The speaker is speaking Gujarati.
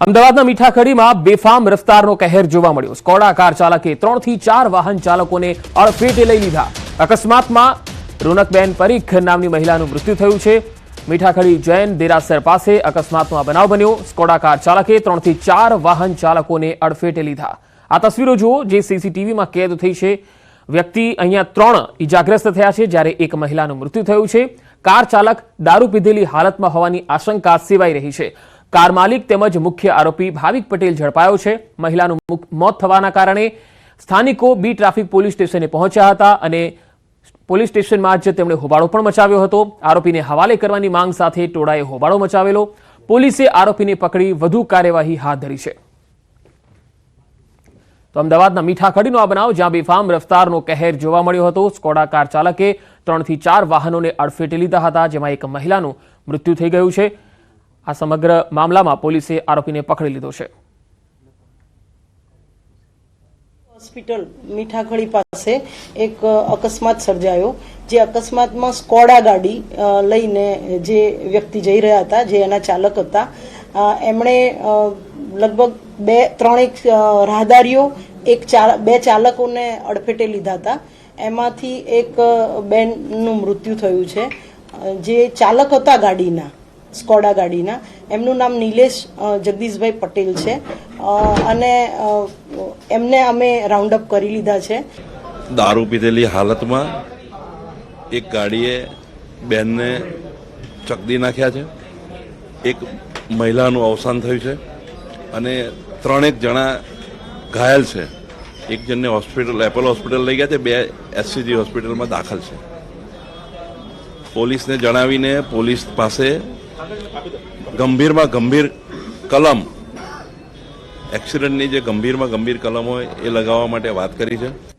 અમદાવાદના મીઠાખડીમાં બેફામ રફતારનો કહેર જોવા મળ્યો. સ્કોડા કાર ચાલકે ત્રણથી ચાર વાહન ચાલકોને અડફેટે લઈ લીધા. અકસ્માતમાં રોનકબેન પરીખ નામની મહિલાનું મૃત્યુ થયું છે. મીઠાખડી જૈન દેરાસર પાસે અકસ્માતનો બનાવ બન્યો. સ્કોડા કાર ચાલકે ત્રણથી ચાર વાહન ચાલકોને અડફેટે લીધા. આ તસવીરો જુઓ, જે સીસીટીવીમાં કેદ થઈ છે. વ્યક્તિ અહીંયા ત્રણ ઇજાગ્રસ્ત થયા છે, જ્યારે એક મહિલાનું મૃત્યુ થયું છે. કાર ચાલક દારૂ પીધેલી હાલતમાં હોવાની આશંકા સેવાઈ રહી છે. કાર માલિક તેમજ મુખ્ય આરોપી ભાવિક પટેલ ઝડપાયો છે. મહિલાનું મોત થવાના કારણે સ્થાનિકો બી ટ્રાફિક પોલીસ સ્ટેશને પહોંચ્યા હતા અને પોલીસ સ્ટેશનમાં જ તેમણે હોબાળો પણ મચાવ્યો હતો. આરોપીને હવાલે કરવાની માંગ સાથે ટોળાએ હોબાળો મચાવેલો. પોલીસે આરોપીને પકડી વધુ કાર્યવાહી હાથ ધરી છે. તો અમદાવાદના મીઠાખડીનો આ બનાવ, જ્યાં બેફામ રફતારનો કહેર જોવા મળ્યો હતો. સ્કોડા કાર ચાલકે ત્રણથી ચાર વાહનોને અડફેટે લીધા હતા, જેમાં એક મહિલાનું મૃત્યુ થઈ ગયું છે. આ સમગ્ર મામલામાં પોલીસે આરોપીને પકડી લીધો છે. હોસ્પિટલ મીઠાખળી પાસે એક અકસ્માત સર્જાયો, જે અકસ્માતમાં સ્કોડા ગાડી લઈને જે વ્યક્તિ જઈ રહ્યા હતા, જે એના ચાલક હતા એમણે લગભગ બે, ત્રણેક રાહદારીઓ, એક બે ચાલકોને અડફેટે લીધા હતા. એમાંથી એક બેનનું મૃત્યુ થયું છે. જે ચાલક હતા ગાડીના સ્કોડા ગાડીના. એમનું નામ નિલેશ જગદીશભાઈ પટેલ છે. અને એમને અમે રાઉન્ડ અપ કરી લીધા છે. દારૂ પીધેલી હાલતમાં એક ગાડીએ બેનને ચકદી નાખ્યા છે. એક મહિલાનું અવસાન થયું છે અને ત્રણેક જણા ઘાયલ છે. એક જણને હોસ્પિટલ, એપલ હોસ્પિટલ લઈ ગયા છે, બે એસસીજી હોસ્પિટલમાં દાખલ છે. પોલીસને જણાવીને પોલીસ પાસે ગંભીરમાં ગંભીર કલમ. એક્સિડન્ટની જે ગંભીરમાં ગંભીર કલમ હોય, એ લગાવવા માટે વાત કરી છે.